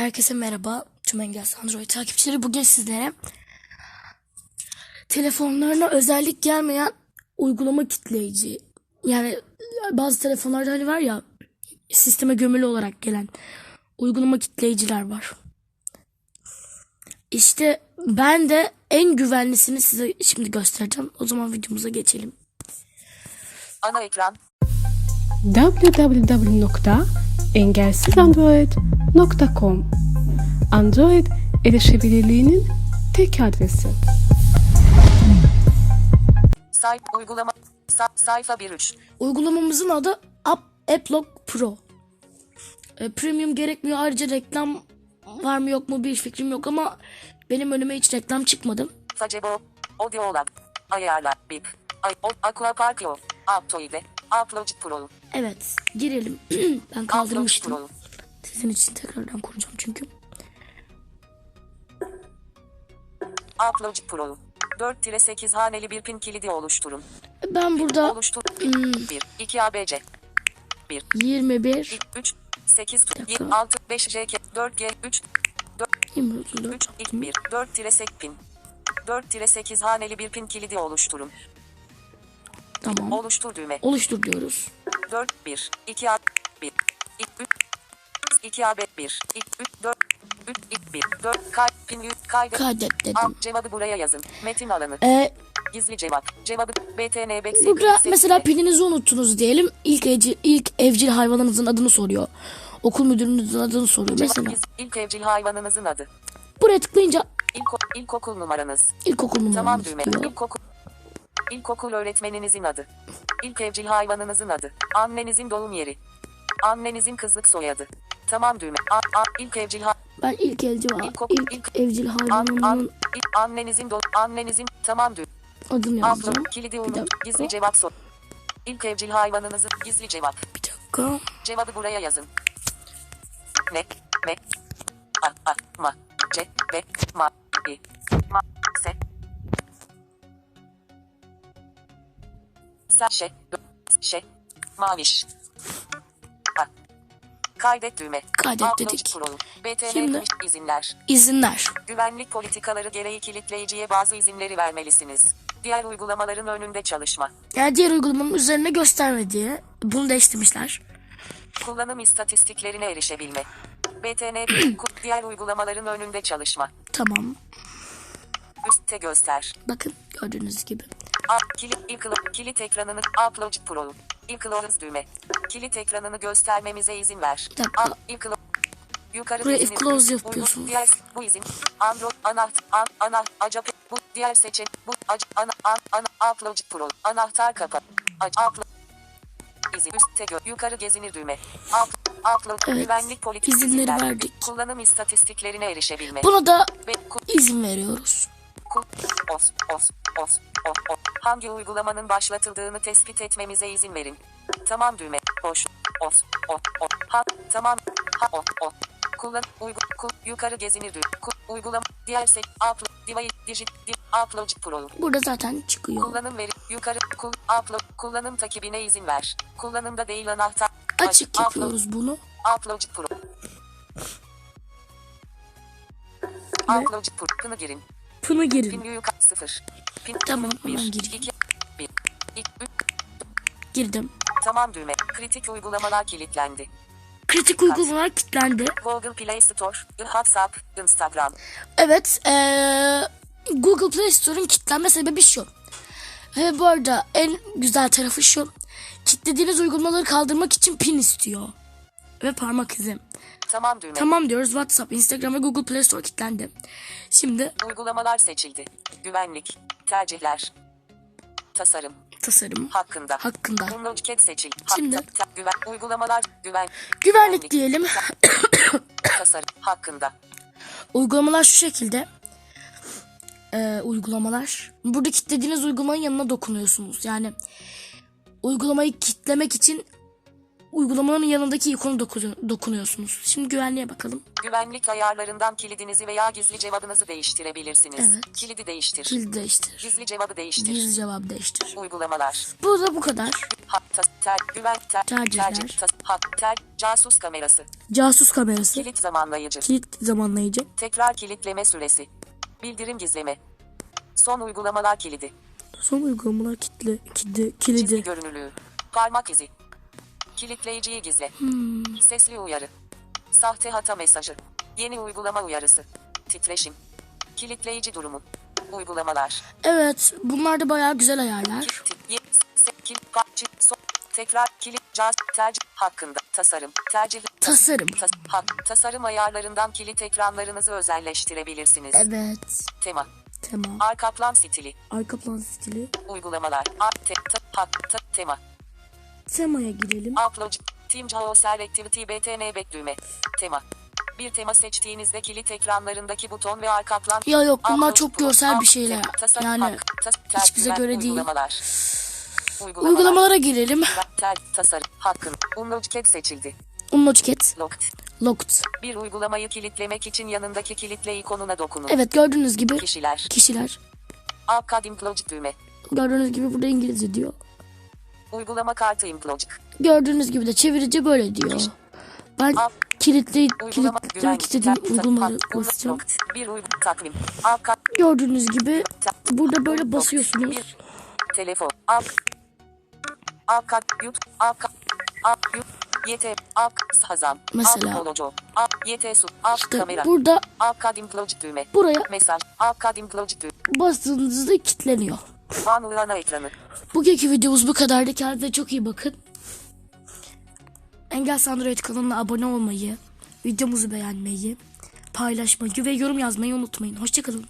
Herkese merhaba. Tüm Engels Android takipçileri bugün sizlere telefonlarına özellik gelmeyen uygulama kitleyici yani bazı telefonlarda hani var ya sisteme gömülü olarak gelen uygulama kitleyiciler var. İşte ben de en güvenlisini size şimdi göstereceğim. O zaman videomuza geçelim. Ana ekran. www.engelsizandroid.com Android erişebilirliğinin tek adresi. Sayf uygulama. Sa- sayfa 1.3. Uygulamamızın adı App AppLog Pro. E, premium gerekmiyor. Ayrıca reklam var mı yok mu bir fikrim yok ama benim önüme hiç reklam çıkmadı. Facebo. Audio olan. Ayarlar. Bip. Ay, o, Aquapark Yo. Aptoide. Upload Pro. Evet girelim. ben Upload kaldırmıştım. Pro. Sizin için tekrardan kuracağım çünkü. Upload Pro. 4-8 haneli bir pin kilidi oluşturun. Ben burada Oluştur. Hmm. 1. 2 ABC. 1. 21 3. 8. dakika. 26. 5 JK. 4 G. 3. 24 3. 2. 1. 4-8 pin. 4-8 haneli bir pin kilidi oluşturun. Tamam. Oluştur düğme. Oluştur diyoruz. 4 1 2 A 1 2 3 2 A 1 2 3 4 3 2 1 4 kay pin yüz kaydı Kaydet dedim. Al cevabı buraya yazın. Metin alanı. E, Gizli cevap. Cevabı BTN Beksi. burada mesela pininizi unuttunuz diyelim. İlk, evcil, ilk evcil hayvanınızın adını soruyor. Okul müdürünüzün adını soruyor mesela. İlk evcil hayvanınızın adı. Buraya tıklayınca İlk, ilkokul numaranız. ilkokul Tamam numaranız düğme. diyor. İlkokul. İlkokul öğretmeninizin adı. İlk evcil hayvanınızın adı. Annenizin doğum yeri. Annenizin kızlık soyadı. Tamam düğme. A, a, ilk evcil ha, Ben ilk evcil, İlkokul- ilk ilk- evcil an, an, hayvanımın ilk, annenizin doğum, annenizin tamam düğme. adını yazacağım. Upload kilidi dakika. Gizli cevap sor. İlk evcil hayvanınızın gizli cevap. Bir dakika. Cevabı buraya yazın. Ne? Me? A, a, ma. C, B, ma. I. Ma. Se. Sa, şe. Ö, Şe. Maviş. Kaydet düğme. Kaydet dedik. Şimdi- izinler. İzinler. Güvenlik politikaları gereği kilitleyiciye bazı izinleri vermelisiniz. Diğer uygulamaların önünde çalışma. Yani diğer uygulamanın üzerine gösterme diye. Bunu değiştirmişler. Kullanım istatistiklerine erişebilme. BTN diğer uygulamaların önünde çalışma. Tamam. Üstte göster. Bakın gördüğünüz gibi. A, kilit, kilit ekranını Upload Pro. Hız düğme. Kilit ekranını göstermemize izin ver. Bir dakika. Yukarı Buraya close yapıyorsunuz. Diğer, bu izin. Android, anahtar, an, ana, acap, bu, diğer seçen, bu, ac, ana, an, ana, upload pro, anahtar kapat, ac, upload, izin, üstte gö, yukarı gezinir düğme, up, upload, Evet, güvenlik politik izinleri izinler, verdik. kullanım istatistiklerine erişebilme, Buna da izin veriyoruz. os, os, os, o, o, hangi uygulamanın başlatıldığını tespit etmemize izin verin. Tamam düğme, boş, os, o, o, ha, tamam, ha, o, o, kullan, uygu, ku, yukarı gezinir düğme, ku, uygulama, diğer set, upload, device, digit, di, upload pro, Burada zaten çıkıyor. kullanım veri, yukarı, kul, upload, kullanım takibine izin ver, kullanımda değil anahtar, Açık upload, yapıyoruz bunu. upload pro, upload pro, pını girin, pını pin girin. yukarı, sıfır, pin, Tamam, bir, hemen gireyim. Girdim. Tamam düğme. Kritik uygulamalar kilitlendi. Kritik uygulamalar kilitlendi. Google Play Store, WhatsApp, Instagram. Evet. eee, Google Play Store'un kilitlenme sebebi şu. Ve bu arada en güzel tarafı şu. Kilitlediğiniz uygulamaları kaldırmak için pin istiyor. Ve parmak izi. Tamam düğme. Tamam diyoruz. WhatsApp, Instagram ve Google Play Store kilitlendi. Şimdi Uygulamalar seçildi. Güvenlik, tercihler, tasarım tasarım hakkında. hakkında. Download seçil. Şimdi- ta- güven, uygulamalar, güven, Güvenlik diyelim. tasarım hakkında. Uygulamalar şu şekilde. Ee, uygulamalar. Burada kilitlediğiniz uygulamanın yanına dokunuyorsunuz. Yani uygulamayı kilitlemek için uygulamanın yanındaki ikonu dokunu- dokunuyorsunuz. Şimdi güvenliğe bakalım. Güvenlik ayarlarından kilidinizi veya gizli cevabınızı değiştirebilirsiniz. Evet. Kilidi değiştir. Kilidi değiştir. Gizli cevabı değiştir. Gizli cevap değiştir. Uygulamalar. Bu da bu kadar. Ha, tas, ter, güven, ter, Tercihler. tercih, ter, casus kamerası. Casus kamerası. Kilit zamanlayıcı. Kilit zamanlayıcı. Tekrar kilitleme süresi. Bildirim gizleme. Son uygulamalar kilidi. Son uygulamalar kitle, kilidi, Çizgi kilidi. görünürlüğü. Parmak izi. Kilitleyiciyi gizle. Hmm. Sesli uyarı. Sahte hata mesajı. Yeni uygulama uyarısı. Titreşim. Kilitleyici durumu. Uygulamalar. Evet bunlar da bayağı güzel ayarlar. Tekrar kilit caz tercih hakkında tasarım tercih Tasarım. tas- hak- tasarım ayarlarından kilit ekranlarınızı özelleştirebilirsiniz. Evet. Tema Tema. arka plan stili Arka plan stili. uygulamalar ar- te- ta- hak- ta- tema Temaya girelim. upload Team Geosel Activity BTN düğme tema bir tema seçtiğinizde kilit ekranlarındaki buton ve arka plan Ya yok bunlar Upload çok görsel bir şeyler. Yani hiç bize göre değil. uygulamalar. Uygulamalar. Uygulamalara girelim. Tasarım, hakkın, Unlocked seçildi. Unlocked. Locked. Locked. Bir uygulamayı kilitlemek için yanındaki kilitle ikonuna dokunun. Evet gördüğünüz gibi Kişiler. kişiler. Alkad Implode düğme. Gördüğünüz gibi burada İngilizce diyor. Uygulama kartı Implode. Gördüğünüz gibi de çevirici böyle diyor. Ben kilitli kilitlemek istediğim hak- basacağım. Gördüğünüz gibi burada böyle basıyorsunuz. Telefon. Mesela. İşte Kamera. burada buraya Mesaj. Bastığınızda kilitleniyor. Van ana ekranı. Bugünkü videomuz bu kadardı. Kendinize çok iyi bakın. Engel Android kanalına abone olmayı, videomuzu beğenmeyi, paylaşmayı ve yorum yazmayı unutmayın. Hoşçakalın.